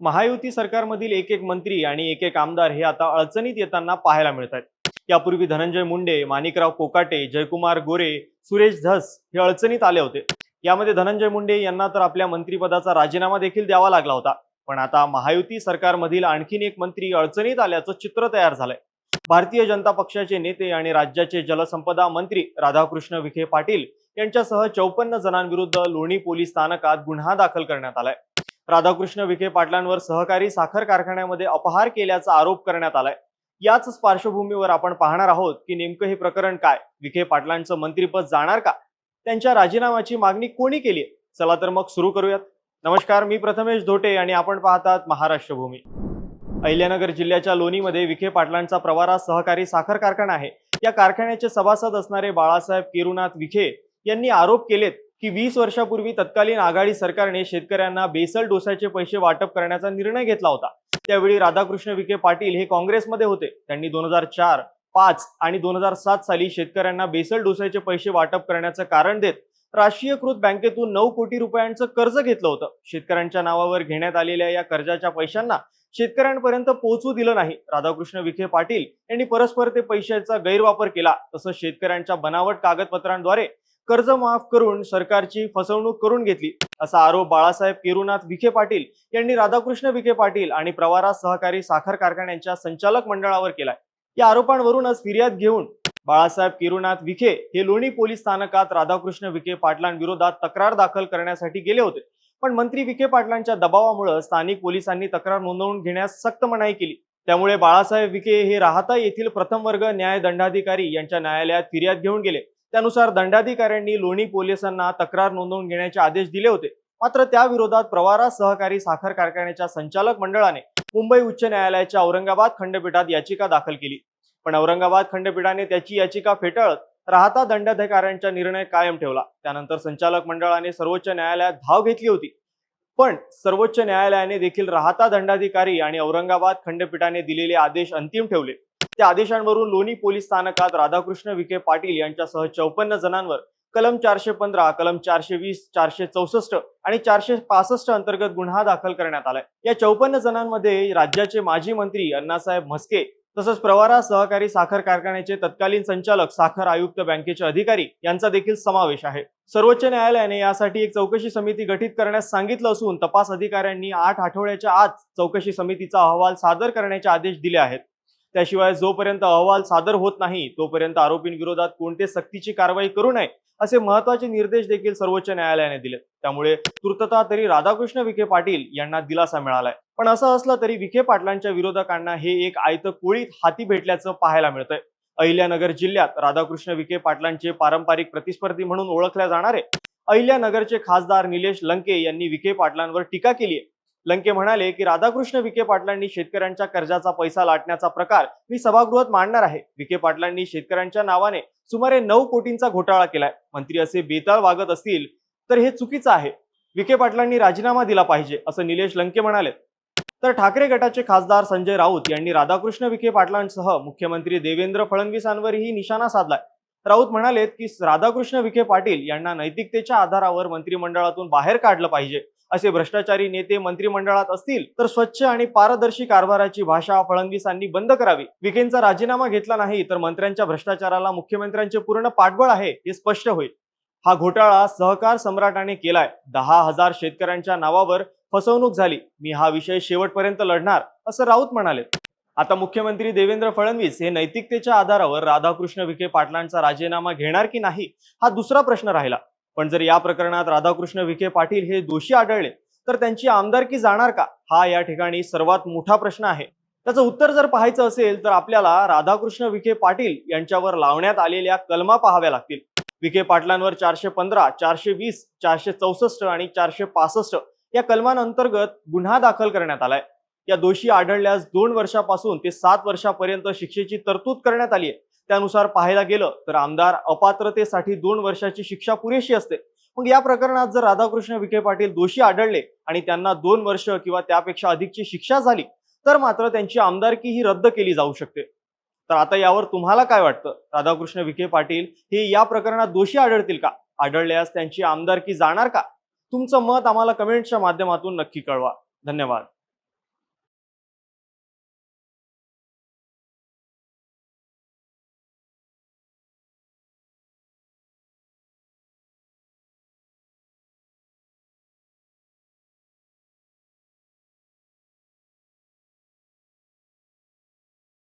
महायुती सरकारमधील एक एक मंत्री आणि एक एक आमदार हे आता अडचणीत येताना पाहायला मिळत आहेत यापूर्वी धनंजय मुंडे माणिकराव कोकाटे जयकुमार गोरे सुरेश धस हे अडचणीत आले होते. यामध्ये धनंजय मुंडे यांना तर आपल्या मंत्रिपदाचा राजीनामा देखील द्यावा लागला होता. पण आता महायुती सरकारमधील आणखीन एक मंत्री अडचणीत आल्याचं चित्र तयार झालंय. भारतीय जनता पक्षाचे नेते आणि राज्याचे जलसंपदा मंत्री राधाकृष्ण विखे पाटील यांच्यासह चौपन्न जणांविरुद्ध लोणी पोलीस स्थानकात गुन्हा दाखल करण्यात आलाय. राधाकृष्ण विखे पाटलांवर सहकारी साखर कारखान्यामध्ये अपहार केल्याचा आरोप करण्यात आलाय. याच पार्श्वभूमीवर आपण पाहणार आहोत की नेमकं हे प्रकरण काय? विखे पाटलांचं मंत्रीपद जाणार का? त्यांच्या राजीनाम्याची मागणी कोणी केली चला तर मग सुरू करूयात. नमस्कार मी प्रथमेश धोटे आणि आपण पाहतात महाराष्ट्र भूमी अहिल्यानगर जिल्ह्याच्या लोणीमध्ये विखे पाटलांचा प्रवारा सहकारी साखर कारखाना आहे. या कारखान्याचे सभासद असणारे बाळासाहेब केरुनाथ विखे यांनी आरोप केलेत की वीस वर्षापूर्वी तत्कालीन आघाडी सरकारने शेतकऱ्यांना बेसल डोसाचे पैसे वाटप करण्याचा निर्णय घेतला होता. त्यावेळी राधाकृष्ण विखे पाटील हे काँग्रेसमध्ये होते. त्यांनी दोन हजार चार पाच आणि दोन हजार सात साली शेतकऱ्यांना बेसल डोसाचे पैसे वाटप करण्याचं कारण देत राष्ट्रीयकृत बँकेतून नऊ कोटी रुपयांचं कर्ज घेतलं होतं. शेतकऱ्यांच्या नावावर घेण्यात आलेल्या या कर्जाच्या पैशांना शेतकऱ्यांपर्यंत पोहोचू दिलं नाही. राधाकृष्ण विखे पाटील यांनी परस्पर ते पैशाचा गैरवापर केला. तसंच शेतकऱ्यांच्या बनावट कागदपत्रांद्वारे कर्ज माफ करून सरकारची फसवणूक करून घेतली असा आरोप बाळासाहेब केरुनाथ विखे पाटील यांनी राधाकृष्ण विखे पाटील आणि प्रवारा सहकारी साखर कारखान्यांच्या संचालक मंडळावर केलाय. या आरोपांवरूनच फिर्याद घेऊन बाळासाहेब केरुनाथ विखे हे लोणी पोलीस स्थानकात राधाकृष्ण विखे पाटलांविरोधात तक्रार दाखल करण्यासाठी गेले होते. पण मंत्री विखे पाटलांच्या दबावामुळे स्थानिक पोलिसांनी तक्रार नोंदवून घेण्यास सक्त मनाई केली. त्यामुळे बाळासाहेब विखे हे राहता येथील प्रथम वर्ग न्याय दंडाधिकारी यांच्या न्यायालयात फिर्याद घेऊन गेले. त्यानुसार दंडाधिकाऱ्यांनी लोणी पोलिसांना तक्रार नोंदवून घेण्याचे आदेश दिले होते. मात्र त्याविरोधात प्रवारा सहकारी साखर कारखान्याच्या संचालक मंडळाने मुंबई उच्च न्यायालयाच्या औरंगाबाद खंडपीठात याचिका दाखल केली. पण औरंगाबाद खंडपीठाने त्याची याचिका फेटाळत राहता दंडाधिकाऱ्यांचा निर्णय कायम ठेवला. त्यानंतर संचालक मंडळाने सर्वोच्च न्यायालयात धाव घेतली होती. पण सर्वोच्च न्यायालयाने देखील राहता दंडाधिकारी आणि औरंगाबाद खंडपीठाने दिलेले आदेश अंतिम ठेवले. त्या आदेशांवरून लोणी पोलीस स्थानकात राधाकृष्ण विखे पाटील यांच्यासह चौपन्न जणांवर कलम चारशे पंधरा कलम चारशे वीस चारशे चौसष्ट आणि चारशे पासष्ट अंतर्गत गुन्हा दाखल करण्यात आलाय. या चौपन्न जणांमध्ये राज्याचे माजी मंत्री अण्णासाहेब म्हस्के तसंच प्रवारा सहकारी साखर कारखान्याचे तत्कालीन संचालक साखर आयुक्त बँकेचे अधिकारी यांचा देखील समावेश आहे. सर्वोच्च न्यायालयाने यासाठी एक चौकशी समिती गठीत करण्यास सांगितलं असून तपास अधिकाऱ्यांनी आठ आठवड्याच्या आत चौकशी समितीचा अहवाल सादर करण्याचे आदेश दिले आहेत. त्याशिवाय जोपर्यंत अहवाल सादर होत नाही तोपर्यंत आरोपींविरोधात कोणते सक्तीची कारवाई करू नये असे महत्त्वाचे निर्देश देखील सर्वोच्च न्यायालयाने दिले त्यामुळे तूर्तता तरी राधाकृष्ण विखे पाटील यांना दिलासा मिळालाय. पण असं असलं तरी विखे पाटलांच्या विरोधकांना हे एक आयत कोळीत हाती भेटल्याचं पाहायला मिळतंय. अहिल्यानगर जिल्ह्यात राधाकृष्ण विखे पाटलांचे पारंपरिक प्रतिस्पर्धी म्हणून ओळखल्या जाणारे अहिल्यानगरचे खासदार निलेश लंके यांनी विखे पाटलांवर टीका केली आहे लंके म्हणाले की राधाकृष्ण विखे पाटलांनी शेतकऱ्यांच्या कर्जाचा पैसा लाटण्याचा प्रकार मी सभागृहात मांडणार आहे. विखे पाटलांनी शेतकऱ्यांच्या नावाने सुमारे नऊ कोटींचा घोटाळा केलाय. मंत्री असे बेताळ वागत असतील तर हे चुकीचं आहे. विखे पाटलांनी राजीनामा दिला पाहिजे असं निलेश लंके म्हणाले. तर ठाकरे गटाचे खासदार संजय राऊत यांनी राधाकृष्ण विखे पाटलांसह मुख्यमंत्री देवेंद्र फडणवीसांवरही निशाणा साधलाय. राऊत म्हणालेत की राधाकृष्ण विखे पाटील यांना नैतिकतेच्या आधारावर मंत्रिमंडळातून बाहेर काढलं पाहिजे. असे भ्रष्टाचारी नेते मंत्रिमंडळात असतील तर स्वच्छ आणि पारदर्शी कारभाराची भाषा फडणवीसांनी बंद करावी. विखेंचा राजीनामा घेतला नाही तर मंत्र्यांच्या भ्रष्टाचाराला मुख्यमंत्र्यांचे पूर्ण पाठबळ आहे हे स्पष्ट होईल. हा घोटाळा सहकार सम्राटाने केलाय. दहा हजार शेतकऱ्यांच्या नावावर फसवणूक झाली. मी हा विषय शेवटपर्यंत लढणार असं राऊत म्हणाले. आता मुख्यमंत्री देवेंद्र फडणवीस हे नैतिकतेच्या आधारावर राधाकृष्ण विखे पाटलांचा राजीनामा घेणार की नाही हा दुसरा प्रश्न राहिला. पण जर या प्रकरणात राधाकृष्ण विखे पाटील हे दोषी आढळले तर त्यांची आमदारकी जाणार का? हा या ठिकाणी सर्वात मोठा प्रश्न आहे. त्याचं उत्तर जर पाहायचं असेल तर आपल्याला राधाकृष्ण विखे पाटील यांच्यावर लावण्यात आलेल्या कलमा पाहाव्या लागतील. विखे पाटलांवर चारशे पंधरा चारशे वीस चारशे चौसष्ट आणि चारशे पासष्ट या कलमांअंतर्गत गुन्हा दाखल करण्यात आलाय. या दोषी आढळल्यास दोन वर्षापासून ते सात वर्षापर्यंत शिक्षेची तरतूद करण्यात आली आहे. त्यानुसार पाहायला गेलं तर आमदार अपात्रतेसाठी दोन वर्षाची शिक्षा पुरेशी असते. मग या प्रकरणात जर राधाकृष्ण विखे पाटील दोषी आढळले आणि त्यांना दोन वर्ष किंवा त्यापेक्षा अधिकची शिक्षा झाली तर मात्र त्यांची आमदारकी ही रद्द केली जाऊ शकते. तर आता यावर तुम्हाला काय वाटतं? राधाकृष्ण विखे पाटील हे या प्रकरणात दोषी आढळतील का? आढळल्यास त्यांची आमदारकी जाणार का? तुमचं मत आम्हाला कमेंटच्या माध्यमातून नक्की कळवा. धन्यवाद.